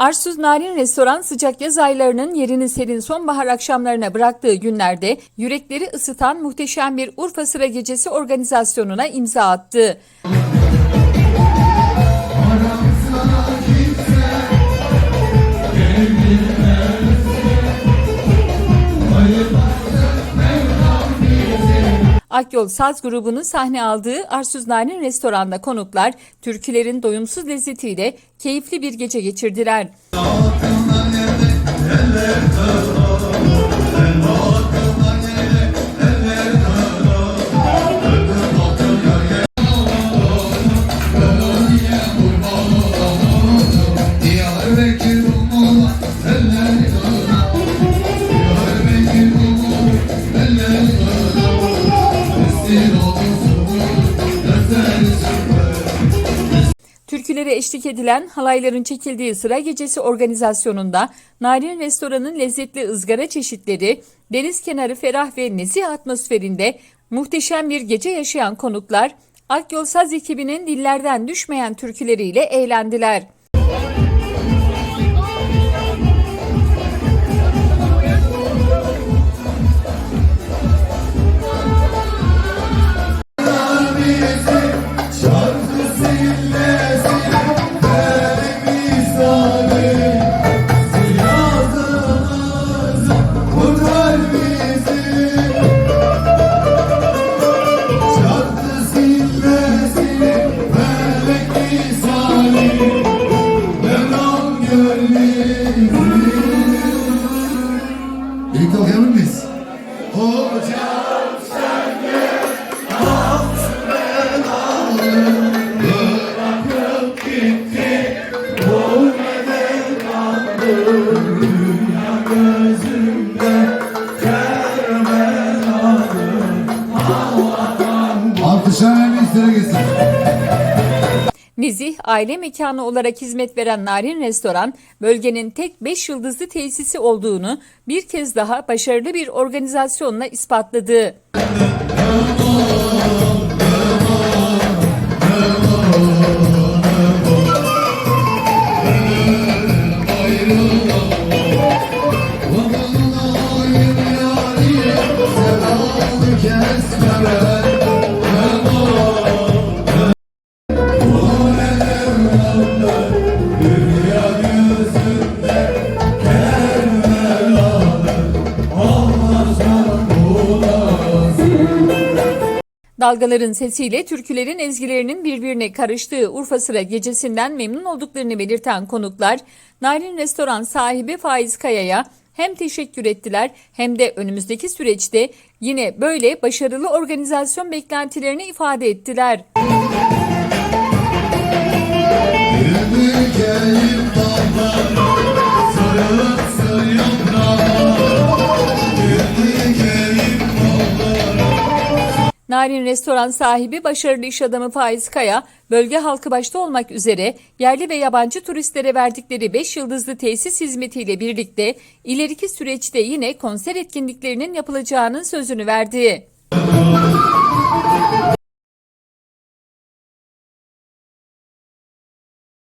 Arsuz Narin Restoran sıcak yaz aylarının yerini serin sonbahar akşamlarına bıraktığı günlerde yürekleri ısıtan muhteşem bir Urfa Sıra Gecesi organizasyonuna imza attı. Akyol Saz grubunun sahne aldığı Arsuz Narin Restoran'da konuklar türkülerin doyumsuz lezzetiyle keyifli bir gece geçirdiler. Diyarbakır Türkülere eşlik edilen halayların çekildiği sıra gecesi organizasyonunda Narin Restoran'ın lezzetli ızgara çeşitleri, deniz kenarı ferah ve nezih atmosferinde muhteşem bir gece yaşayan konuklar, Akyol Saz ekibinin dillerden düşmeyen türküleriyle eğlendiler. Nezih, aile mekanı olarak hizmet veren Narin Restoran, bölgenin tek 5 yıldızlı tesisi olduğunu bir kez daha başarılı bir organizasyonla ispatladı. Dalgaların sesiyle türkülerin ezgilerinin birbirine karıştığı Urfa Sıra gecesinden memnun olduklarını belirten konuklar, Narin Restoran sahibi Faiz Kaya'ya hem teşekkür ettiler hem de önümüzdeki süreçte yine böyle başarılı organizasyon beklentilerini ifade ettiler. Ülkeyi Narin Restoran sahibi başarılı iş adamı Faiz Kaya, bölge halkı başta olmak üzere yerli ve yabancı turistlere verdikleri 5 yıldızlı tesis hizmetiyle birlikte ileriki süreçte yine konser etkinliklerinin yapılacağının sözünü verdi.